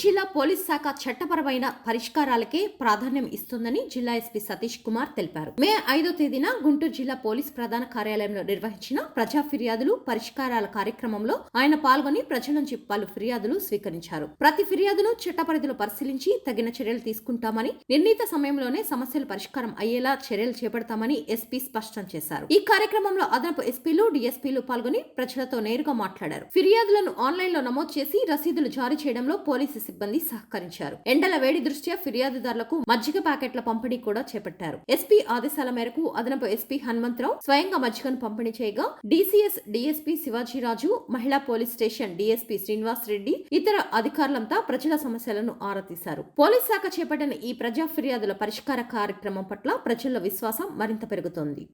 జిల్లా పోలీస్ శాఖ చట్టపరమైన పరిష్కారాలకే ప్రాధాన్యం ఇస్తుందని జిల్లా ఎస్పీ సతీష్ కుమార్ తెలిపారు. మే ఐదో తేదీన గుంటూరు జిల్లా పోలీస్ ప్రధాన కార్యాలయంలో నిర్వహించిన ప్రజా ఫిర్యాదులు పరిష్కారాల కార్యక్రమంలో ఆయన పాల్గొని ప్రజల నుంచి పలు ఫిర్యాదులు స్వీకరించారు. ప్రతి ఫిర్యాదును చట్టపరిధిలో పరిశీలించి తగిన చర్యలు తీసుకుంటామని నిర్ణీత సమయంలోనే సమస్యలు పరిష్కారం అయ్యేలా చర్యలు చేపడతామని ఎస్పీ స్పష్టం చేశారు. ఈ కార్యక్రమంలో అదనపు ఎస్పీలు డిఎస్పీలు పాల్గొని ప్రజలతో నేరుగా మాట్లాడారు. ఫిర్యాదులను ఆన్లైన్లో నమోదు చేసి రసీదులు జారీ చేయడంలో పోలీసు సిబ్బంది సహకరించారు. ఎండల వేడి దృష్ట్యా ఫిర్యాదుదారులకు మజ్జిగ ప్యాకెట్ల పంపిణీ కూడా చేపట్టారు. ఎస్పీ ఆదేశాల మేరకు అదనపు ఎస్పీ హనుమంతరావు స్వయంగా మజ్జిగను పంపిణీ చేయగా డీసీఎస్ డీఎస్పీ శివాజీరాజు మహిళా police station DSP Srinivas Reddy ఇతర అధికారులంతా ప్రజల సమస్యలను ఆరా తీశారు. పోలీస్ శాఖ చేపట్టిన ఈ ప్రజా ఫిర్యాదుల పరిష్కార కార్యక్రమం పట్ల ప్రజల్లో విశ్వాసం మరింత పెరుగుతోంది.